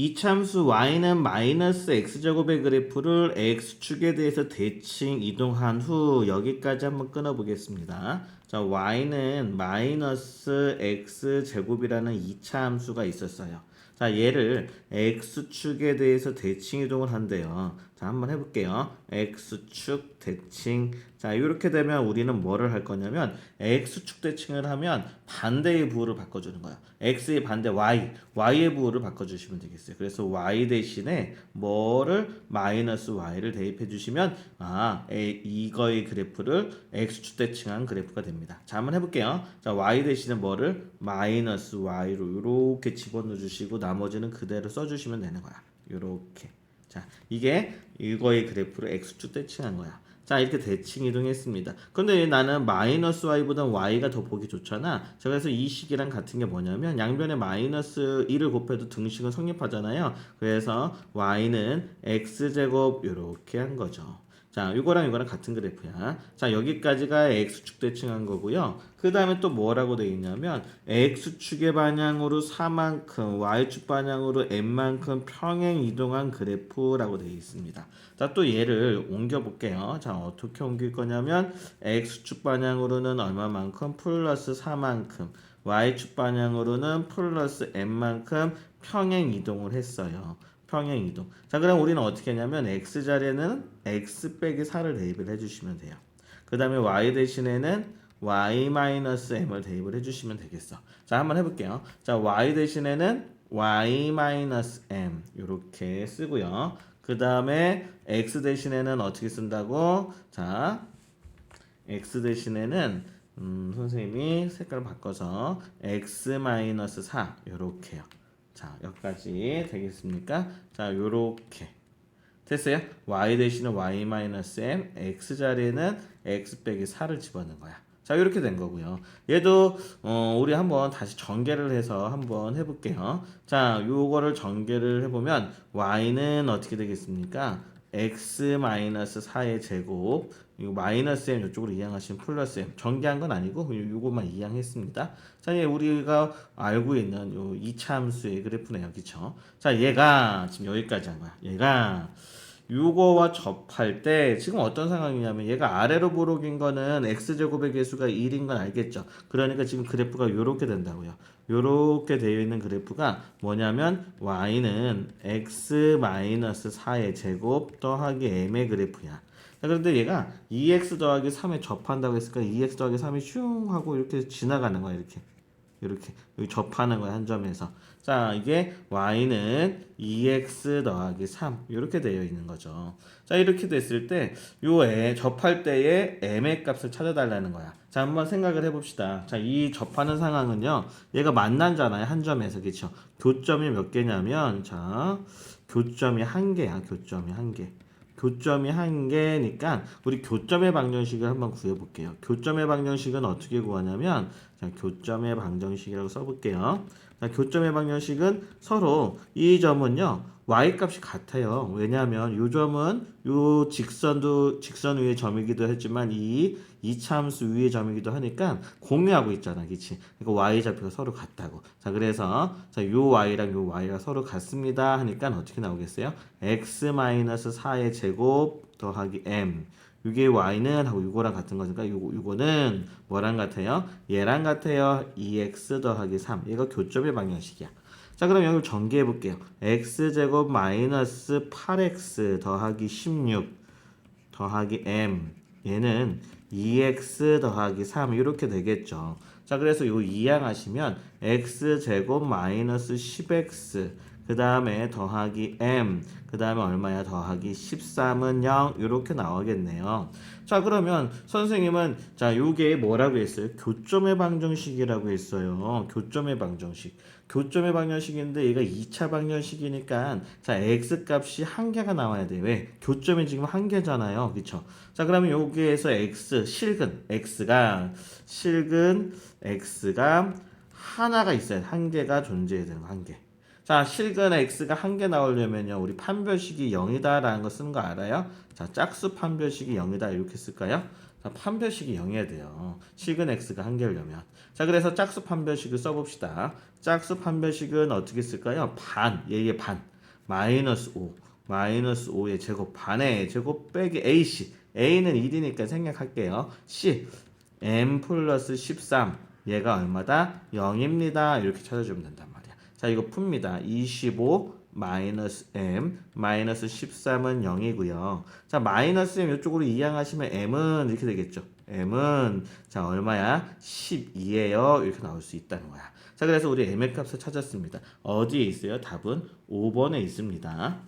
이참수 y는 마이너스 x제곱의 그래프를 x축에 대해서 대칭 이동한 후 여기까지 한번 끊어보겠습니다. 자, y는 마이너스 x제곱이라는 2차 함수가 있었어요. 자, 얘를 x축에 대해서 대칭 이동을 한대요. 자, 한번 해볼게요. x축 대칭. 자, 이렇게 되면 우리는 뭐를 할 거냐면 x축 대칭을 하면 반대의 부호를 바꿔주는 거야. x의 반대 y, y의 부호를 바꿔주시면 되겠어요. 그래서 y 대신에 뭐를 마이너스 y를 대입해 주시면 아 에, 이거의 그래프를 x축 대칭한 그래프가 됩니다. 자, 한번 해볼게요. 자, y 대신에 뭐를 마이너스 y로 이렇게 집어넣어 주시고 나머지는 그대로 써주시면 되는 거야. 이렇게. 자, 이게 이거의 그래프를 x축 대칭한 거야. 자, 이렇게 대칭 이동했습니다. 근데 나는 마이너스 y보다 y가 더 보기 좋잖아. 자, 그래서 이 식이랑 같은 게 뭐냐면 양변에 마이너스 1을 곱해도 등식은 성립하잖아요. 그래서 y는 x제곱 이렇게 한 거죠. 자, 이거랑 이거랑 같은 그래프야. 자, 여기까지가 x축 대칭한 거고요. 그 다음에 또 뭐라고 돼 있냐면 x축의 방향으로 4만큼, y축 방향으로 n만큼 평행 이동한 그래프라고 돼 있습니다. 자, 또 얘를 옮겨 볼게요. 자, 어떻게 옮길 거냐면 x축 방향으로는 얼마만큼 플러스 4만큼, y축 방향으로는 플러스 n만큼 평행 이동을 했어요. 평행 이동. 자, 그럼 우리는 어떻게 하냐면 x 자리에는 x 빼기 4를 대입을 해주시면 돼요. 그 다음에 y 대신에는 y-m을 대입을 해주시면 되겠어. 자, 한번 해볼게요. 자, y 대신에는 y-m 이렇게 쓰고요. 그 다음에 x 대신에는 어떻게 쓴다고? 자, x 대신에는 음, 선생님이 색깔을 바꿔서 x-4 이렇게요. 자, 여기까지 되겠습니까? 자, 요렇게. 됐어요? y 대신에 y-m, x 자리에는 x 빼기 4를 집어넣은 거야. 자, 이렇게 된 거고요. 얘도 어, 우리 한번 다시 전개를 해서 한번 해볼게요. 자, 요거를 전개를 해보면 y는 어떻게 되겠습니까? x-4의 제곱 이거 마이너스 m 이쪽으로 이항하시면 플러스 m 전개한 건 아니고 요거만 이항했습니다. 자, 얘 우리가 알고 있는 요 2차 함수의 그래프네요. 그쵸? 자, 얘가 지금 여기까지 한 거야. 얘가 요거와 접할 때 지금 어떤 상황이냐면 얘가 아래로 부록인 거는 x제곱의 개수가 1인 건 알겠죠. 그러니까 지금 그래프가 요렇게 된다고요. 요렇게 되어 있는 그래프가 뭐냐면 y는 x-4의 제곱 더하기 m의 그래프야. 자, 그런데 얘가 2x 더하기 3에 접한다고 했으니까 2x 더하기 3이 슝 하고 이렇게 지나가는 거야 이렇게. 이렇게. 여기 접하는 거야 한 점에서. 자 이게 y는 2x 더하기 3 이렇게 되어 있는 거죠. 자 이렇게 됐을 때 요에 접할 때의 m의 값을 찾아달라는 거야. 자 한번 생각을 해봅시다. 자 이 접하는 상황은요 얘가 만난잖아요 한 점에서. 그쵸? 교점이 몇 개냐면 자 교점이 한 개야 교점이 한개 교점이 한 개니까 우리 교점의 방정식을 한번 구해볼게요. 교점의 방정식은 어떻게 구하냐면 자, 교점의 방정식이라고 써볼게요. 자, 교점의 방정식은 서로 이 점은요 y 값이 같아요. 왜냐하면 이 점은 이 직선도 직선 위의 점이기도 했지만 이 이참수 위의 점이기도 하니까 공유하고 있잖아, 그렇지? 그러니까 y 좌표가 서로 같다고. 자, 그래서 자, 요 y랑 요 y가 서로 같습니다 하니까 어떻게 나오겠어요? x-4의 제곱 더하기 m. 이게 y는 하고 이거랑 같은 거니까 요거 요거는 뭐랑 같아요? 얘랑 같아요. 2x 더하기 3. 얘가 교점의 방정식이야. 자, 그럼 여기 전개해 볼게요. x제곱 마이너스 8x 더하기 16 더하기 m. 얘는 2x 더하기 3 이렇게 되겠죠. 자, 그래서 요 이항하시면 x제곱 마이너스 10x 그 다음에 더하기 m 그 다음에 얼마야? 더하기 13은 0 이렇게 나오겠네요. 자 그러면 선생님은 자 요게 뭐라고 했어요? 교점의 방정식이라고 했어요. 교점의 방정식. 교점의 방정식인데 얘가 2차 방정식이니까 자 x 값이 한 개가 나와야 돼. 왜? 교점이 지금 한 개잖아요. 그쵸? 자 그러면 여기에서 x 실근. X가 실근 x가 하나가 있어요 한 개가 존재해야 되는 거 한개 자, 실근 x가 한 개 나오려면요. 우리 판별식이 0이다라는 거 쓰는 거 알아요? 자, 짝수 판별식이 0이다 이렇게 쓸까요? 자, 자, 판별식이 0이어야 돼요. 식은 x가 한 개려면. 자, 그래서 짝수 판별식을 써 봅시다. 짝수 판별식은 어떻게 쓸까요? 반, 얘의 반. 마이너스 5. 마이너스 5의 제곱, 반의 제곱 빼기 AC. A는 1이니까 생략할게요. C. M 플러스 13. 얘가 얼마다? 0입니다. 이렇게 찾아주면 된단 말이야. 자, 이거 풉니다. 25 마이너스 m 마이너스 13은 0이고요. 자, 마이너스 m 이쪽으로 이항하시면 m은 이렇게 되겠죠. m은 자, 얼마야? 12예요. 이렇게 나올 수 있다는 거야. 자, 그래서 우리 m의 값을 찾았습니다. 어디에 있어요? 답은 5번에 있습니다.